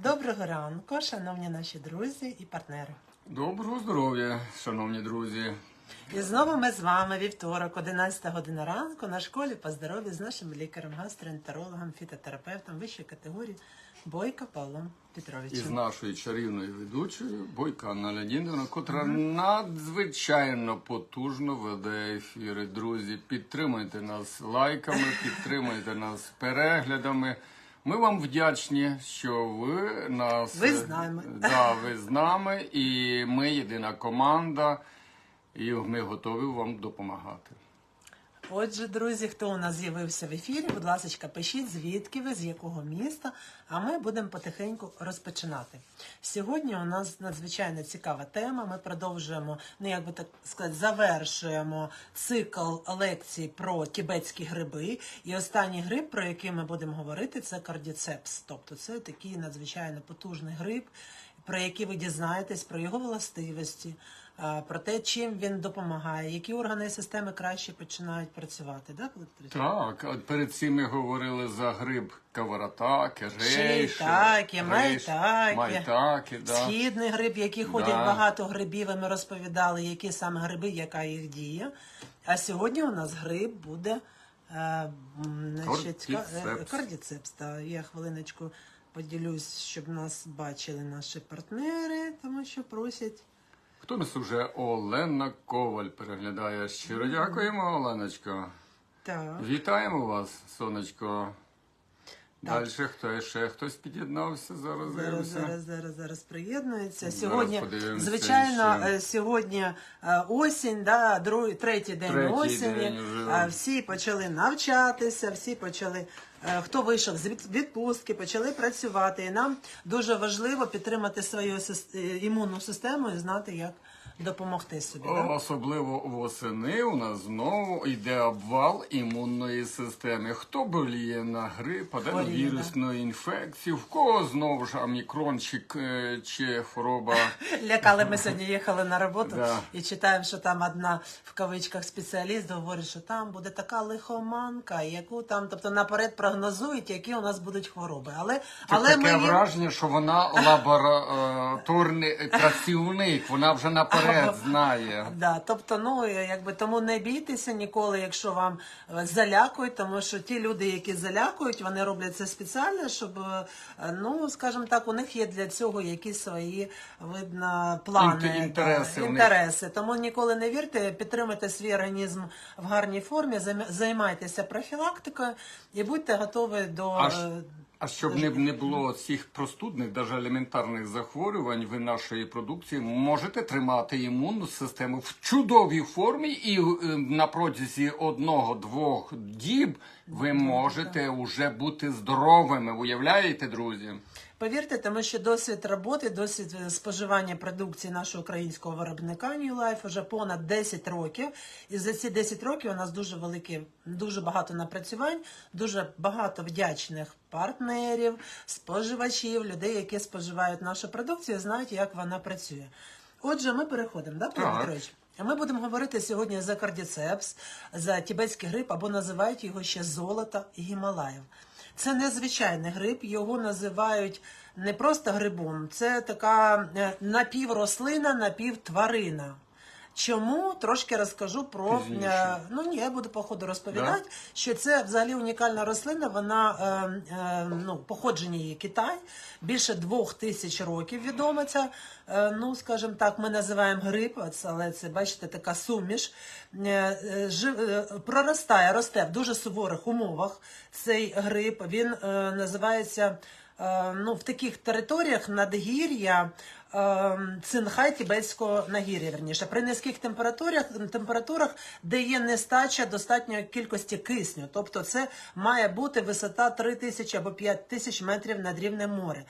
Доброго ранку, шановні наші друзі і партнери. Доброго здоров'я, шановні друзі. І знову ми з вами вівторок, 11 година ранку на школі по здоров'ю з нашим лікарем, гастроентерологом, фітотерапевтом вищої категорії Бойко Павлом Петровичем. Із нашою чарівною ведучою Бойка Анна Леонідовна, котра надзвичайно потужно веде ефіри. Друзі, підтримуйте нас лайками, підтримуйте нас переглядами. Ми вам вдячні, що ви нас Ви з нами. Да, ви з нами, і ми єдина команда, і ми готові вам допомагати. Отже, друзі, хто у нас з'явився в ефірі, будь ласка, пишіть, звідки ви, з якого міста, а ми будемо потихеньку розпочинати. Сьогодні у нас надзвичайно цікава тема. Ми продовжуємо, ну як би так сказати, завершуємо цикл лекцій про тібетські гриби. І останній гриб, про який ми будемо говорити, це кардіцепс. Тобто це такий надзвичайно потужний гриб, про який ви дізнаєтесь, про його властивості. А, Про те, чим він допомагає, які органи і системи краще починають працювати, да, Так, от перед цим ми говорили за гриб каваратаки, рейши, майтаки, майтаки, да. східний гриб, які ходять Да. багато грибів, і ми розповідали, які саме гриби, яка їх дія. А сьогодні у нас гриб буде е, м, значить, ка- е, Кардіцепс. кардіцепс. Та я хвилиночку поділюсь, щоб нас бачили наші партнери, тому що просять. Хто нас уже Олена Коваль переглядає. Щиро дякуємо, Оленочко. Так. Вітаємо вас, сонечко. Далі хто ще хтось під'єднався зараз. Зараз, зараз, зараз, зараз приєднується. Сьогодні, подивимося звичайно, ще. е, сьогодні е, осінь, да, другий, третій день Третій осені. день вже. Е, Всі почали навчатися, всі почали. Е, Хто вийшов з відпустки, почали працювати. І нам дуже важливо підтримати свою е, імунну систему і знати, як допомогти собі. О? Особливо восени у нас знову йде обвал імунної системи. Хто боліє на грип, аденовірусну інфекцію, в кого знову ж омікрон чи, хвороба. Лякали ми сьогодні їхали на роботу Да. і читаємо, що там одна в кавичках спеціаліст говорить, що там буде така лихоманка, яку там, тобто наперед прогнозують, які у нас будуть хвороби. Але, але таке ми враження, що вона лабораторний працівник, вона вже наперед знає. Да, тобто, ну якби тому не бійтеся ніколи, якщо вам е, залякують, тому що ті люди, які залякують, вони роблять це спеціально, щоб е, ну скажімо так, у них є для цього якісь свої видно плани інтереси них. інтереси. Тому ніколи не вірте, підтримуйте свій організм в гарній формі, займайтеся профілактикою і будьте готові до А, ж- е, а щоб не, не було цих простудних, навіть елементарних захворювань, ви нашої продукції можете тримати імунну систему в чудовій формі, і е, на протязі одного-двох діб ви можете вже бути здоровими. Уявляєте, друзі? Повірте, тому що досвід роботи, досвід е, споживання продукції нашого українського виробника New Life вже понад 10 років. І за ці 10 років у нас дуже велике, дуже багато напрацювань, дуже багато вдячних партнерів, споживачів, людей, які споживають нашу продукцію, знають, як вона працює. Отже, ми переходимо, да, Павло Петрович? Ми будемо говорити сьогодні за кардіцепс, за тібетський гриб, або називають його ще золото Гімалаїв. Це незвичайний гриб, його називають не просто грибом, це така е, напіврослина, напівтварина. Чому трошки розкажу про Пізніше. е, ну ні, я буду по ходу розповідати, що це взагалі унікальна рослина. Вона е, е, ну походження її Китай, більше двох тисяч років відома ця. Е, ну скажімо так, ми називаємо гриб, але це бачите, така суміш. Е, е, жив, е, проростає, росте в дуже суворих умовах. Цей гриб він е, називається. Е, Ну, в таких територіях надгір'я е, цинхай тібетського нагір'я, верніше, при низьких температурах, температурах, де є нестача достатньої кількості кисню. Тобто це має бути висота 3 тисячі або 5 тисяч метрів над рівнем моря.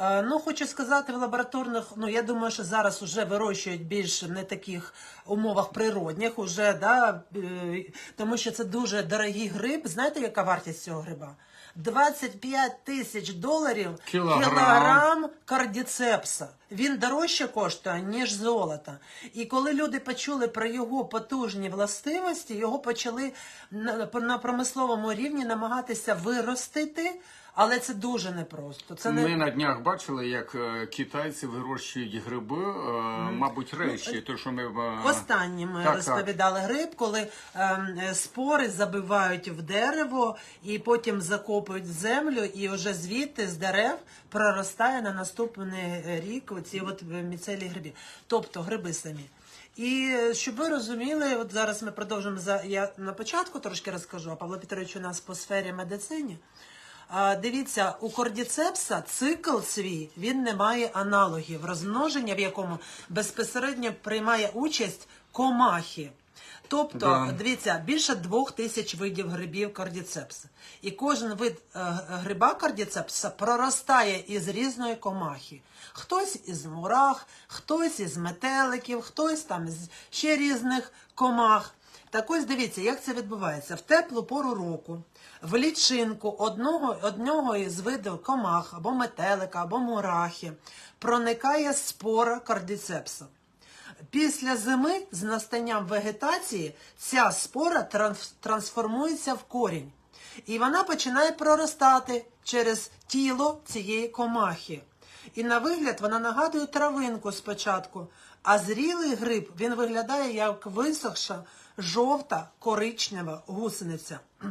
Е, Ну, хочу сказати, в лабораторних, ну я думаю, що зараз вже вирощують більш не таких умовах природних, уже, да, е, тому що це дуже дорогий гриб. Знаєте, яка вартість цього гриба? 25 тисяч доларів Кілограм. кілограм кардіцепса. Він дорожче коштує, ніж золото. І коли люди почули про його потужні властивості, його почали на, на промисловому рівні намагатися виростити. Але це дуже непросто. Це не Ми на днях бачили, як е, китайці вирощують гриби, е, мабуть, речі. То, що ми е, Останні ми Так, розповідали гриб, коли ем, е, спори забивають в дерево і потім закопують в землю, і вже звідти з дерев проростає на наступний е, рік оці от е, міцелі гриби. Тобто гриби самі. І е, щоб ви розуміли, от зараз ми продовжимо за я на початку трошки розкажу, а Павло Петрович у нас по сфері медицині. Дивіться, у кордіцепса цикл свій він не має аналогів, розмноження в якому безпосередньо приймає участь комахи. Тобто, Да. дивіться, більше двох тисяч видів грибів кардіцепса. І кожен вид е, гриба кардіцепса проростає із різної комахи. Хтось із мурах, хтось із метеликів, хтось там з ще різних комах. Так ось дивіться, як це відбувається. В теплу пору року в лічинку одного, одного із видів комах або метелика, або мурахи проникає спора кардіцепса. Після зими з настанням вегетації ця спора трансформується в корінь. І вона починає проростати через тіло цієї комахи. І на вигляд вона нагадує травинку спочатку, а зрілий гриб він виглядає як висохша, жовта, коричнева гусениця.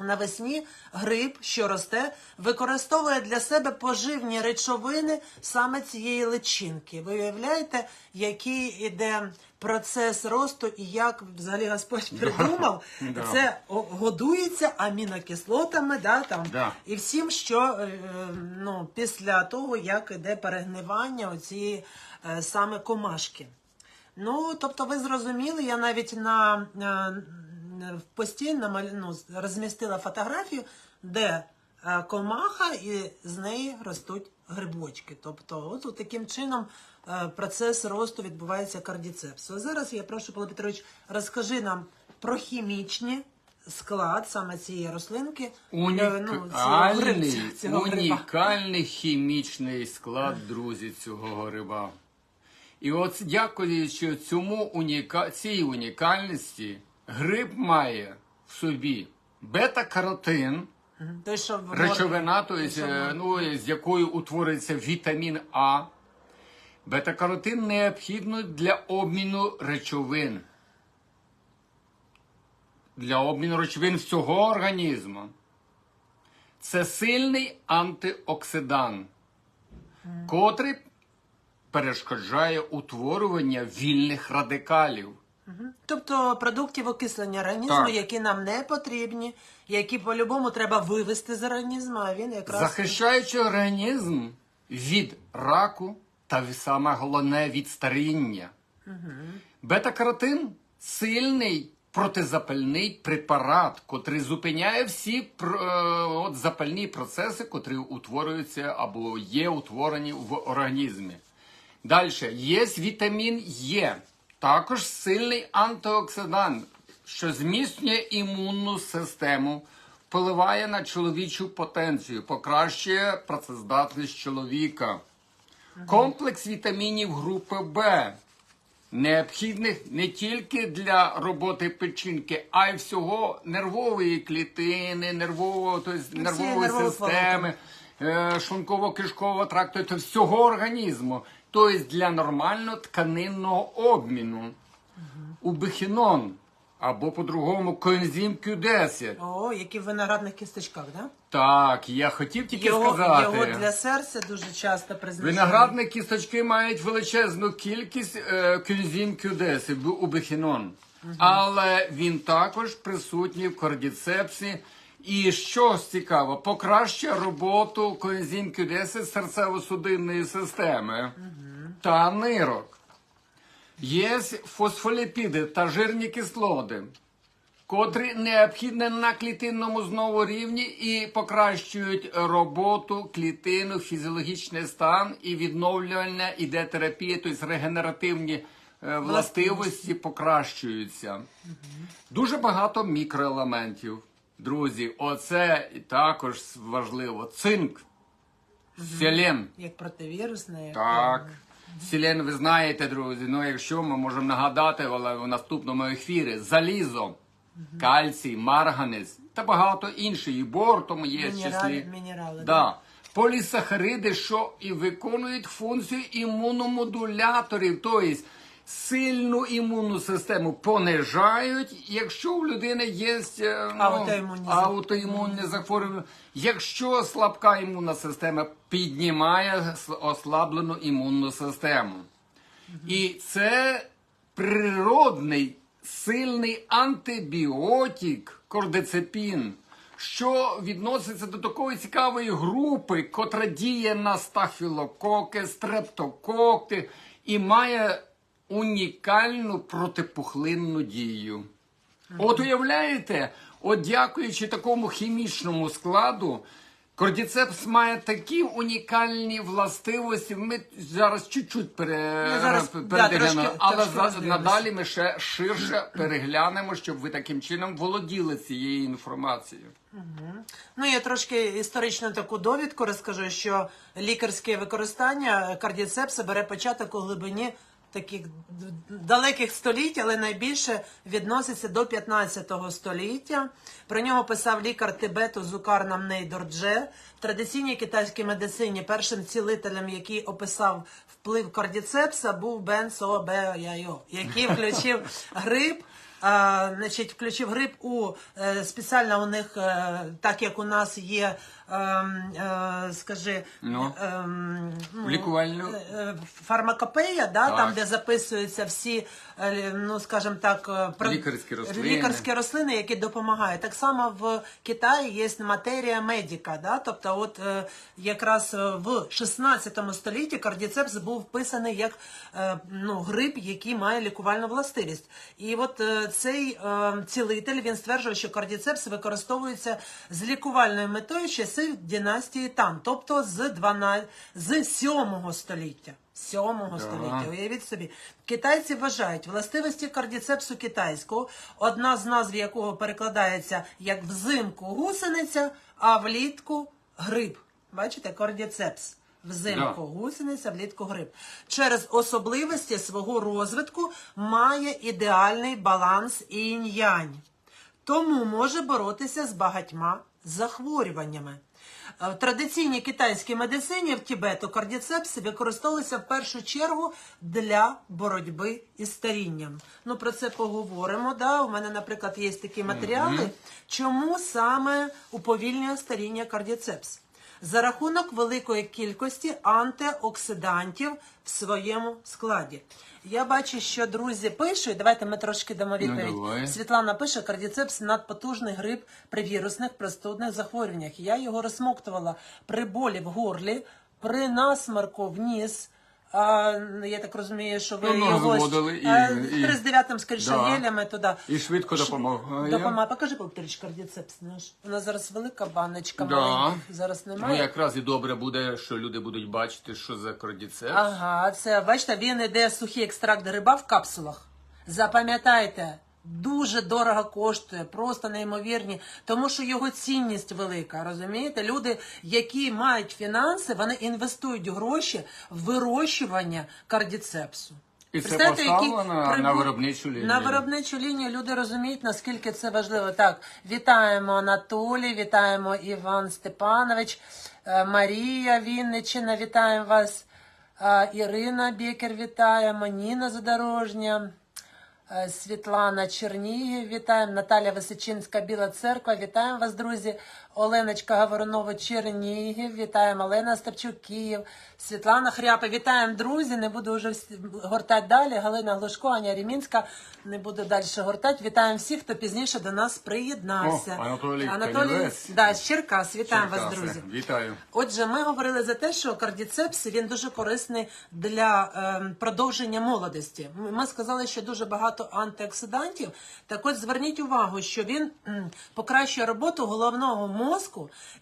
Навесні гриб, що росте, використовує для себе поживні речовини саме цієї личинки. Ви уявляєте, який іде процес росту і як взагалі Господь придумав? Да. Це годується амінокислотами, да, там, Да. і всім, що е, е, ну, після того, як іде перегнивання оцієї е, саме комашки. Ну, тобто, ви зрозуміли, я навіть на, на в пості намаль- ну, розмістила фотографію, де е, комаха і з неї ростуть грибочки. Тобто, от, от таким чином е, процес росту відбувається кардіцепсу. Зараз я прошу, Павло Петрович, розкажи нам про хімічний склад саме цієї рослинки. е, ну, цього гриба. унікальний хімічний склад, друзі, цього гриба. І от дякуючи цьому уніка... цій унікальності, гриб має в собі бета-каротин, речовина, то ну, з якою утворюється вітамін А. Бета-каротин необхідно для обміну речовин. Для обміну речовин всього організму. Це сильний антиоксидант, котрий перешкоджає утворювання вільних радикалів. Тобто продуктів окислення організму, Так. які нам не потрібні, які по-любому треба вивести з організму, а він якраз захищаючи організм від раку та саме головне від старіння. Бета-каротин сильний протизапальний препарат, котрий зупиняє всі пр- е, от, запальні процеси, котрі утворюються або є утворені в організмі. Далі є вітамін Е, також сильний антиоксидант, що зміцнює імунну систему, впливає на чоловічу потенцію, покращує працездатність чоловіка. Комплекс вітамінів групи Б необхідних не тільки для роботи печінки, а й всього нервової клітини, нервового, тобто нервової нервової системи, е, шлунково-кишкового тракту, тобто всього організму, тобто для нормального тканинного обміну. Убихінон або по-другому коензим Q10. О, які в виноградних кісточках, да? Так, я хотів тільки Його, сказати. його для серця дуже часто призначають. Виноградні кісточки мають величезну кількість е, кюнзім кюдеси, убихінон. Але він також присутній в кардіцепсі. І що цікаво, покращує роботу коензим кюдеси серцево-судинної системи та нирок. Є фосфоліпіди та жирні кислоти, котрі необхідні на клітинному знову рівні і покращують роботу клітину, фізіологічний стан і відновлювальна іде терапія, тобто регенеративні е, властивості покращуються. Дуже багато мікроелементів. Друзі, оце також важливо. Цинк, селен. Як противірусне, як Так. Селен, ви знаєте, друзі. Ну, якщо ми можемо нагадати але в наступному ефірі залізо, кальцій, марганець та багато інших. І бортом є Мінерали- числі. мінерали, Да. Полісахариди, що і виконують функцію імуномодуляторів, тобто сильну імунну систему понижають, якщо у людини є е, ну, аутоімунне захворювання. Якщо слабка імунна система піднімає ослаблену імунну систему. І це природний сильний антибіотик кордицепін, що відноситься до такої цікавої групи, котра діє на стафілококи, стрептококи і має унікальну протипухлинну дію. От уявляєте, от дякуючи такому хімічному складу, кордіцепс має такі унікальні властивості. Ми зараз чуть-чуть пере... Зараз, да, передивимо, трошки- але трошки за- надалі ми ще ширше переглянемо, щоб ви таким чином володіли цією інформацією. Ну, я трошки історичну таку довідку розкажу, що лікарське використання кардіцепса бере початок у глибині таких далеких століть, але найбільше відноситься до 15 століття. Про нього писав лікар Тибету Зукар Намней Дордже. В традиційній китайській медицині першим цілителем, який описав вплив кардіцепса, був Бен Со Яйо, який включив грип. А, значить, включив грип у е, спеціально у них, е, так як у нас є, е, скажи, Ну. ем, ну, Лікувальну. е, е, фармакопея, да, Так. там, де записуються всі, е, ну скажімо так, е, про- Лікарські рослини. лікарські рослини, які допомагають. Так само в Китаї є матерія медіка. Да? Тобто, от е, якраз е, в 16 столітті кардіцепс був вписаний як е, ну, грип, який має лікувальну властивість. І от е, цей е, цілитель він стверджував, що кардіцепс використовується з лікувальною метою з часів династії Тан, тобто з 12, з 7 століття. 7 століття. Уявіть собі, китайці вважають властивості кардіцепсу китайського, одна з назв якого перекладається як взимку гусениця, а влітку гриб. Бачите, кардіцепс. Взимку гусениця, влітку гриб. Через особливості свого розвитку має ідеальний баланс інь-янь. Тому може боротися з багатьма захворюваннями. Е, В традиційній китайській медицині в Тібету кардіцепси використовувалися в першу чергу для боротьби із старінням. Ну про це поговоримо. Да? У мене, наприклад, є такі матеріали. Чому саме уповільнює старіння кардіцепс? За рахунок великої кількості антиоксидантів в своєму складі. Я бачу, що друзі пишуть. Давайте ми трошки дамо відповідь. Ну, Світлана пише, кардіцепс надпотужний грип при вірусних простудних захворюваннях. Я його розсмоктувала при болі в горлі, при насмарку в ніс. А, я так розумію, що ви Ну, його зводили і- а, і- 39-м, скоріше, Да. гелями туди. І швидко Ш- допомагає. Допомагає. Покажи повторіч кардіцепс. Наш. У нас зараз велика баночка Да. маленька. Зараз Ну, немає. якраз і добре буде, що люди будуть бачити, що за кордіцепс. Ага, це бачите, він іде сухий екстракт гриба в капсулах. Запам'ятайте, дуже дорого коштує, просто неймовірні, тому що його цінність велика. Розумієте? Люди, які мають фінанси, вони інвестують гроші в вирощування кардіцепсу. І це поставлено на виробничу лінію. На виробничу лінію люди розуміють, наскільки це важливо. Так, вітаємо Анатолій, вітаємо Іван Степанович, е, Марія Вінничина, вітаємо вас. Е, Ірина Бікер, вітаємо, Ніна Задорожня. Е, Світлана Чернігів, вітаємо, Наталя Височинська, Біла Церква, вітаємо вас, друзі. Оленочка Говорунова, Чернігів, вітаємо, Олена Старчук, Київ, Світлана Хряпа, вітаємо, друзі. Не буду вже гортати далі. Галина Глушко, Аня Рімінська, не буду далі гортати. Вітаємо всіх, хто пізніше до нас приєднався. О, Анатолій Анатолій Канівець. да, з Черкас, вітаємо вас, друзі. Вітаю. Отже, ми говорили за те, що кардіцепс він дуже корисний для ем, продовження молодості. Ми сказали, що дуже багато антиоксидантів. Так от зверніть увагу, що він покращує роботу головного мозку,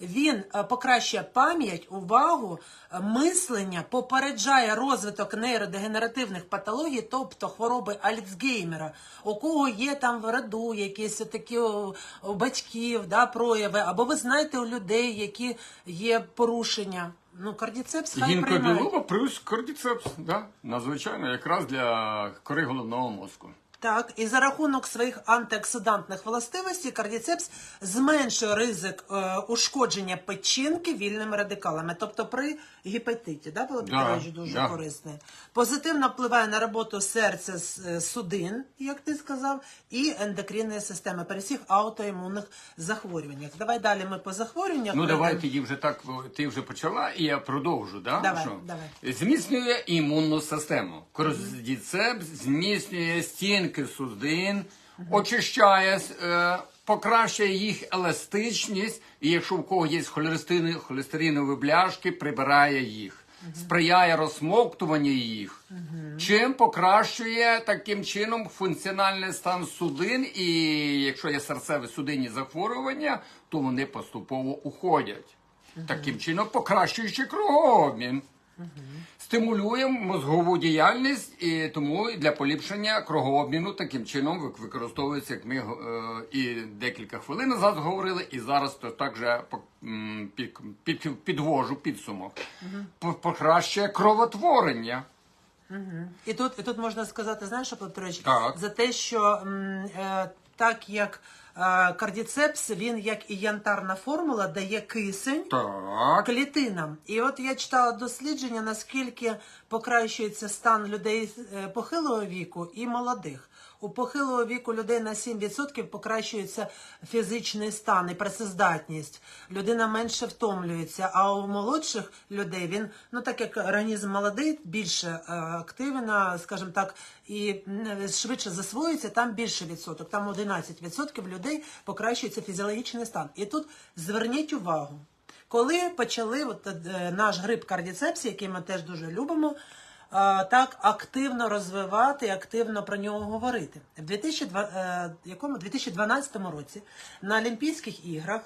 він е, покращує пам'ять, увагу, е, мислення, попереджає розвиток нейродегенеративних патологій, тобто хвороби Альцгеймера, у кого є там в роду якісь такі у, батьків да, прояви, або ви знаєте у людей, які є порушення. Ну, кардіцепс хай приймають. Плюс кордіцепс. Да? Надзвичайно, якраз для кори головного мозку. Так, і за рахунок своїх антиоксидантних властивостей кардіцепс зменшує ризик е, ушкодження печінки вільними радикалами, тобто при гепатиті, да, Павло Да, дуже да. корисний. Позитивно впливає на роботу серця, с- е, судин, як ти сказав, і ендокринної системи при всіх аутоімунних захворюваннях. Давай далі ми по захворюваннях. Ну давай тоді вже так ти вже почала, і я продовжу. Да? Давай, Що? давай. Зміцнює імунну систему. Кордіцепс зміцнює стінки судин, очищає, е, покращує їх еластичність, і якщо в кого є холестеринові бляшки, прибирає їх. Сприяє розсмоктуванню їх, чим покращує таким чином функціональний стан судин, і якщо є серцеві судинні захворювання, то вони поступово уходять. Таким чином покращуючи кровообмін. Стимулює мозгову діяльність і тому для поліпшення кровообміну таким чином використовується, як ми е, і декілька хвилин назад говорили, і зараз то так же по- м, під, під, підвожу підсумок. По- Покращує кровотворення. І тут, і тут можна сказати, знаєш, Петрович, Так. за те, що м, е, так як кардіцепс, він як і янтарна формула, дає кисень Так. клітинам. І от я читала дослідження, наскільки покращується стан людей е, похилого віку і молодих. У похилого віку людей на 7% покращується фізичний стан і працездатність. Людина менше втомлюється, а у молодших людей він, ну так як організм молодий, більше е, активно, скажімо так, і швидше засвоюється, там більше відсоток, там 11% людей покращується фізіологічний стан. І тут зверніть увагу. Коли почали от, е, наш гриб кардіцепсії, який ми теж дуже любимо, так активно розвивати, і активно про нього говорити. В 2002, е? 2012 році на Олімпійських іграх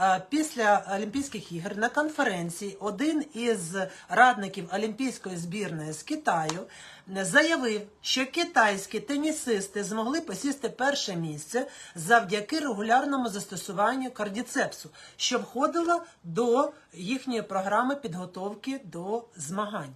Е, Після Олімпійських ігор на конференції один із радників Олімпійської збірної з Китаю заявив, що китайські тенісисти змогли посісти перше місце завдяки регулярному застосуванню кардіцепсу, що входило до їхньої програми підготовки до змагань.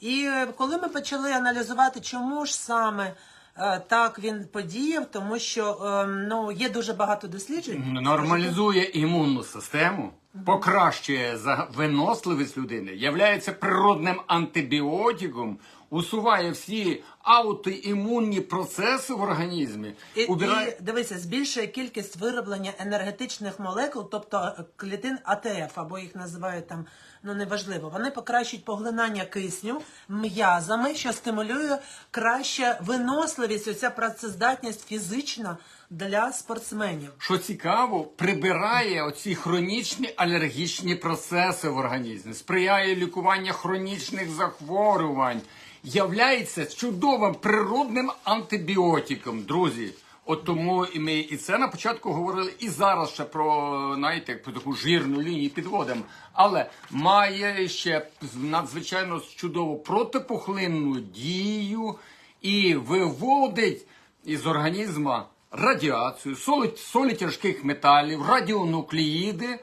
І е, коли ми почали аналізувати, чому ж саме е, так він подіяв, тому що е, ну, є дуже багато досліджень. Нормалізує імунну систему, покращує за- виносливість людини, являється природним антибіотиком, усуває всі аутоімунні процеси в організмі, І, убирає. і дивися, збільшує кількість вироблення енергетичних молекул, тобто клітин АТФ, або їх називають там, ну неважливо. Вони покращують поглинання кисню м'язами, що стимулює краще виносливість, оця працездатність фізична для спортсменів. Що цікаво, прибирає оці хронічні алергічні процеси в організмі, сприяє лікуванню хронічних захворювань, являється чудовим природним антибіотиком, друзі. От тому і ми і це на початку говорили, і зараз ще про знаєте, про таку жирну лінію підводимо. Але має ще надзвичайно чудову протипухлинну дію і виводить із організму радіацію, солі, солі тяжких металів, радіонуклеїди.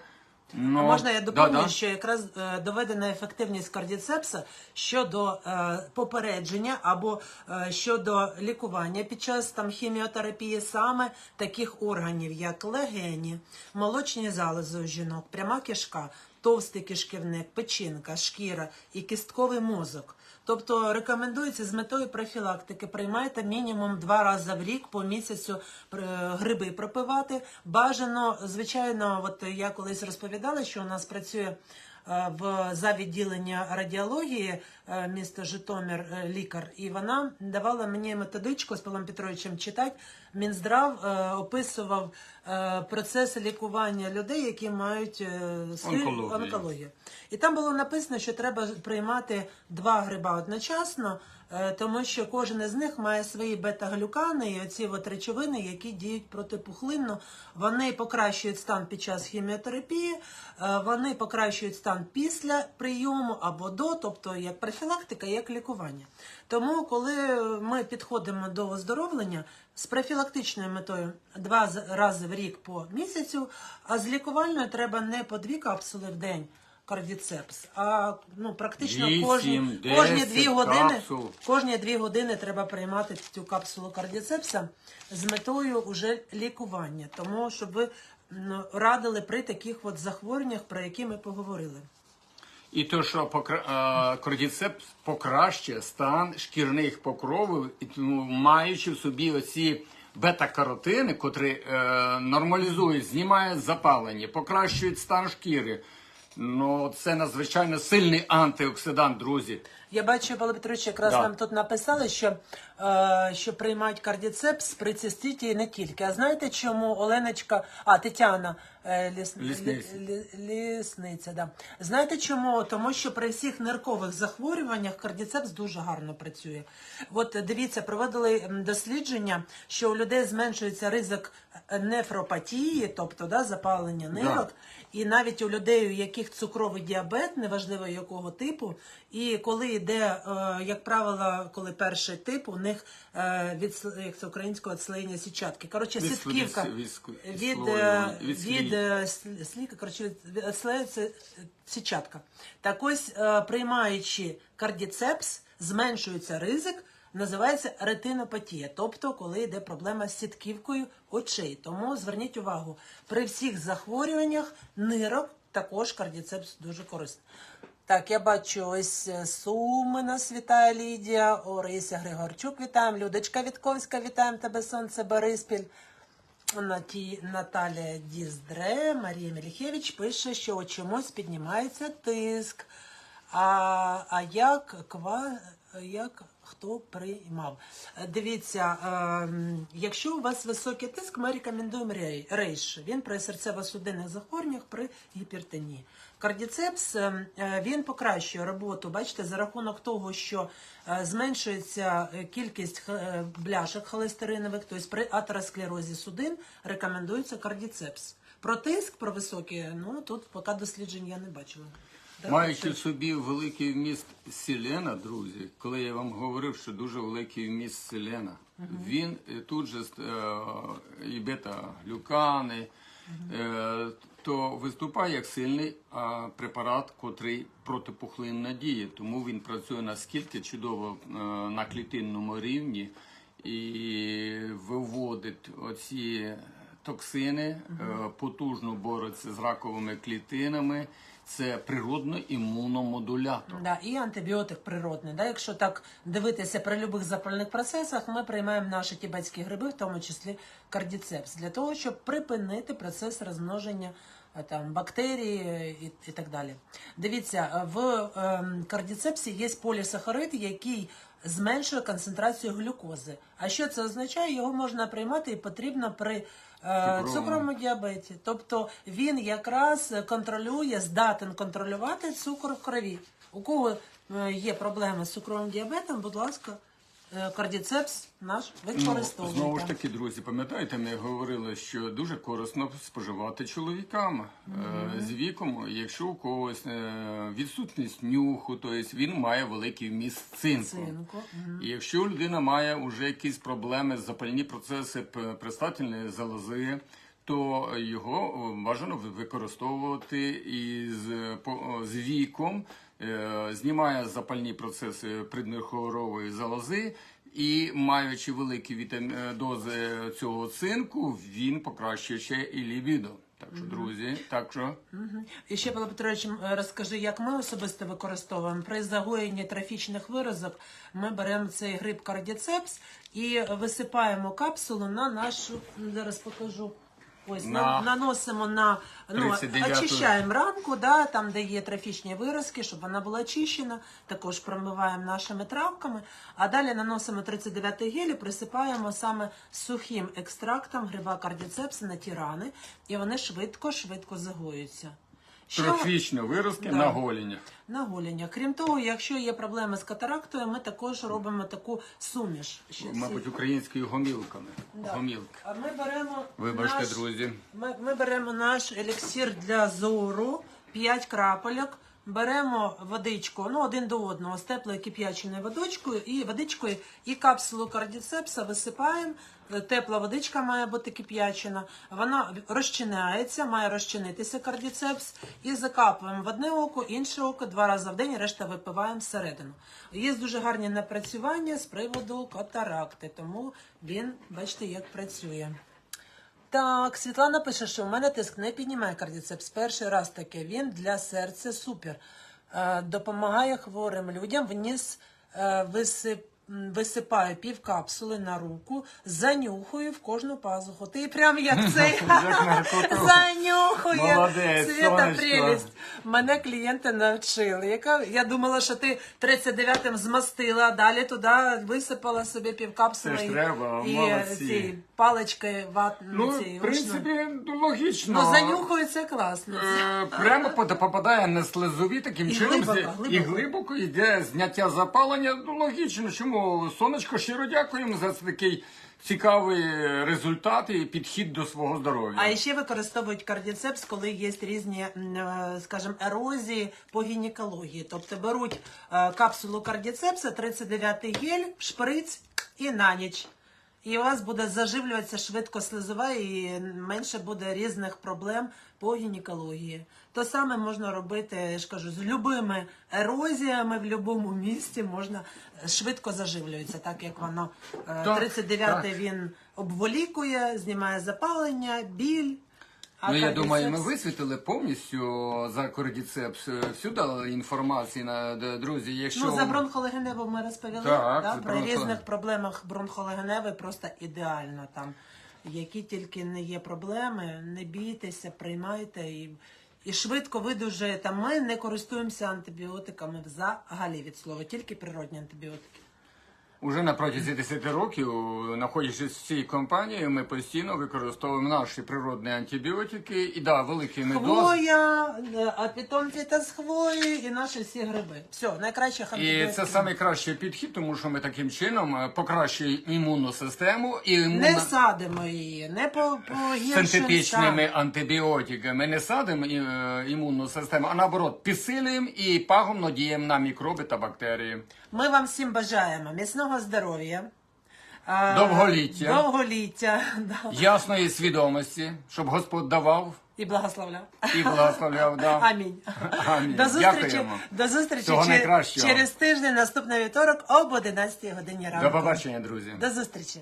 Ну, можна я доповню, да-да. що якраз е, доведена ефективність кардіцепса щодо е, попередження або е, щодо лікування під час там хіміотерапії саме таких органів, як легені, молочні залози у жінок, пряма кишка, товстий кишківник, печінка, шкіра і кістковий мозок. Тобто рекомендується з метою профілактики приймайте мінімум два рази в рік по місяцю е, гриби пропивати. Бажано, звичайно, от я колись розповідала, що у нас працює е, в за відділення радіології е, міста Житомир е, лікар, і вона давала мені методичку з Павлом Петровичем читати. Мінздрав е, описував процеси лікування людей, які мають Онкологію. онкологію. І там було написано, що треба приймати два гриба одночасно, тому що кожен із них має свої бета-глюкани і оці от речовини, які діють протипухлинно. Вони покращують стан під час хіміотерапії, вони покращують стан після прийому або до, тобто як профілактика, як лікування. Тому, коли ми підходимо до оздоровлення з профілактичною метою два рази в рік по місяцю, а з лікувальною треба не по дві капсули в день кардіцепс. А ну практично Вісім, кожні, десять кожні дві години капсул. кожні дві години треба приймати цю капсулу кардіцепса з метою уже лікування, тому щоб ви радили при таких от захворюваннях, про які ми поговорили. І то, що покра... кордіцепс покращує стан шкірних покровів, маючи в собі оці бета-каротини, котрі е, нормалізують, знімають запалення, покращують стан шкіри. Ну, це надзвичайно сильний антиоксидант, друзі. Я бачу, Павло Петрович, якраз Да. нам тут написали, що, е, що приймають кардіцепс при циститі і не тільки. А знаєте, чому Оленочка, а Тетяна е, ліс, Лісниця. лі- лі- лісниця, да. Знаєте чому? Тому що при всіх ниркових захворюваннях кардіцепс дуже гарно працює. От дивіться, проводили дослідження, що у людей зменшується ризик е, нефропатії, тобто да, запалення нирок. І навіть у людей, у яких цукровий діабет, неважливо якого типу, і коли йде, е, як правило, коли перший тип, у них е, від як це українського відслоєння сітчатки. Коротше, сітківка від- від- від, е, від сліка, коротше, від- відслоюється сітчатка. Так ось, приймаючи кардіцепс, зменшується ризик. Називається ретинопатія, тобто коли йде проблема з сітківкою очей. Тому зверніть увагу, при всіх захворюваннях нирок також кардіцепс дуже корисний. Так, я бачу ось е, Суми нас вітає Лідія, Орися Григорчук вітаємо, Людочка Вітковська, вітаємо тебе, сонце Бориспіль. Наті... Наталія Діздре, Марія Меліхевич пише, що чомусь піднімається тиск. А, а як ква... як хто приймав? Е, Дивіться, ем, якщо у вас високий тиск, ми рекомендуємо рей- рейш. Він при серцево-судинних захворюваннях при гіпертонії. Кардіцепс е, він покращує роботу. Бачите, за рахунок того, що е, зменшується е, кількість бляшок холестеринових, тобто при атеросклерозі судин рекомендується кардіцепс. Про тиск, про високий, ну тут поки досліджень я не бачила. Маючи в собі великий вміст селена, друзі, коли я вам говорив, що дуже великий вміст селена, він е, тут же і бета-глюкани, е, то виступає як сильний а, препарат, котрий протипухлинна діє. Тому він працює наскільки чудово е, на клітинному рівні і виводить оці токсини, е, потужно бореться з раковими клітинами. Це природно імуномодулятор. Да, і антибіотик природний. Да? Якщо так дивитися при будь-яких запальних процесах, ми приймаємо наші тібетські гриби, в тому числі кардіцепс, для того, щоб припинити процес розмноження там, бактерій е, і, і так далі. Дивіться, е, в ем, кардіцепсі є полісахарид, який зменшує концентрацію глюкози. А що це означає? Його можна приймати і потрібно при е, Цукровому. цукровому діабеті. Тобто він якраз контролює, здатен контролювати цукор в крові. У кого е, є проблеми з цукровим діабетом, будь ласка, е, кардіцепс наш Ну, знову ж таки, друзі, пам'ятаєте, ми говорили, що дуже корисно споживати чоловікам е, з віком, якщо у когось е, відсутність нюху, то він має великий вміст цинку. Цинку, мгм. І якщо людина має вже якісь проблеми, запальні процеси п- предстательної залози, то його е, бажано ви- використовувати із по- з віком, знімає запальні процеси приднихорової залози. І маючи великі вітам... е, дози цього цинку, він покращує ще і лібідо. Так що, друзі, так що Мгм. І ще, Павло Петрович, розкажи, як ми особисто використовуємо при загоєнні трофічних виразок. Ми беремо цей гриб кардіцепс і висипаємо капсулу на нашу. Зараз покажу. Ось на... На наносимо на ну, 39-ту. очищаємо ранку, да, там, де є трофічні виразки, щоб вона була очищена. Також промиваємо нашими травками. А далі наносимо 39 гель і присипаємо саме сухим екстрактом гриба кардіцепса на ті рани, і вони швидко-швидко загоюються. Що трофічні виразки Да. на голінях. на гоління. Крім того, якщо є проблеми з катарактою, ми також робимо таку суміш. Ще Мабуть, всі- українською гомілками. Да. Гомілки. А ми беремо Вибачте, наш, друзі. Ми, ми беремо наш еліксир для зору, 5 крапельок. Беремо водичку ну, один до одного з теплою кип'яченою водичкою і водичкою і капсулу кардіцепса висипаємо. Тепла водичка має бути кип'ячена, вона розчиняється, має розчинитися кардіцепс і закапуємо в одне око, інше око два рази в день, решта випиваємо всередину. Є дуже гарні напрацювання з приводу катаракти, тому він, бачите, як працює. Так, Світлана пише, що в мене тиск не піднімає кардіцепс. Перший раз таке. Він для серця супер. Е, допомагає хворим людям. Вніс е, висип, висипаю пів капсули на руку, занюхую в кожну пазуху. Ти прям як цей занюхує. Свята прелість. Мене клієнти навчили. Яка я думала, що ти 39-м змастила, а далі туди висипала собі пів капсули і- треба, і ці палички ват Ну, ці, в принципі, логічно. Ну, занюхаю це класно. Е, Прямо попадає на слизові таким І чином глибоко. і глибоко йде зняття запалення. Ну логічно, чому сонечко щиро дякуємо за такий цікавий результат і підхід до свого здоров'я. А ще використовують кардіцепс, коли є різні, е, скажімо, ерозії по гінекології. Тобто беруть е, капсулу кардіцепса, 39 гель, шприц і на ніч. І у вас буде заживлюватися швидко слизова і менше буде різних проблем по гінекології. То саме можна робити, я ж кажу, з любими ерозіями в будь-якому місці можна е, швидко заживлюється, так як воно е, Так, 39 так. він обволікує, знімає запалення, біль. А Ну, я думаю, ми висвітили повністю за кордіцепс е, всю дали інформацію на д- друзі. Якщо Ну, за бронхолегеневу ми розповіли. Так, да? за Про бронхо- різних проблемах бронхолегеневи просто ідеально там. Які тільки не є проблеми, не бійтеся, приймайте і, і швидко видужаєте. Ми не користуємося антибіотиками взагалі від слова, тільки природні антибіотики. Уже на протязі 10 років, знаходячись в цій компанії, ми постійно використовуємо наші природні антибіотики і да, великими дозами. Хвоя, е, а потім фітос хвої і наші всі гриби. Все, найкращих І це найкращий підхід, тому що ми таким чином е, покращуємо імунну систему і Не імунна... садимо її, не по, по гіршим синтетичними антибіотиками не садимо е, імунну систему, а наоборот підсилюємо і пагубно діємо на мікроби та бактерії. Ми вам всім бажаємо міцного здоров'я, Довголіття. довголіття да, Ясної свідомості, щоб Господь давав і благословляв. і благословляв. Да. Амінь. Амінь. До зустрічі, Дякуємо. до зустрічі через тиждень, наступний вівторок об 11 годині ранку. До побачення, друзі. До зустрічі.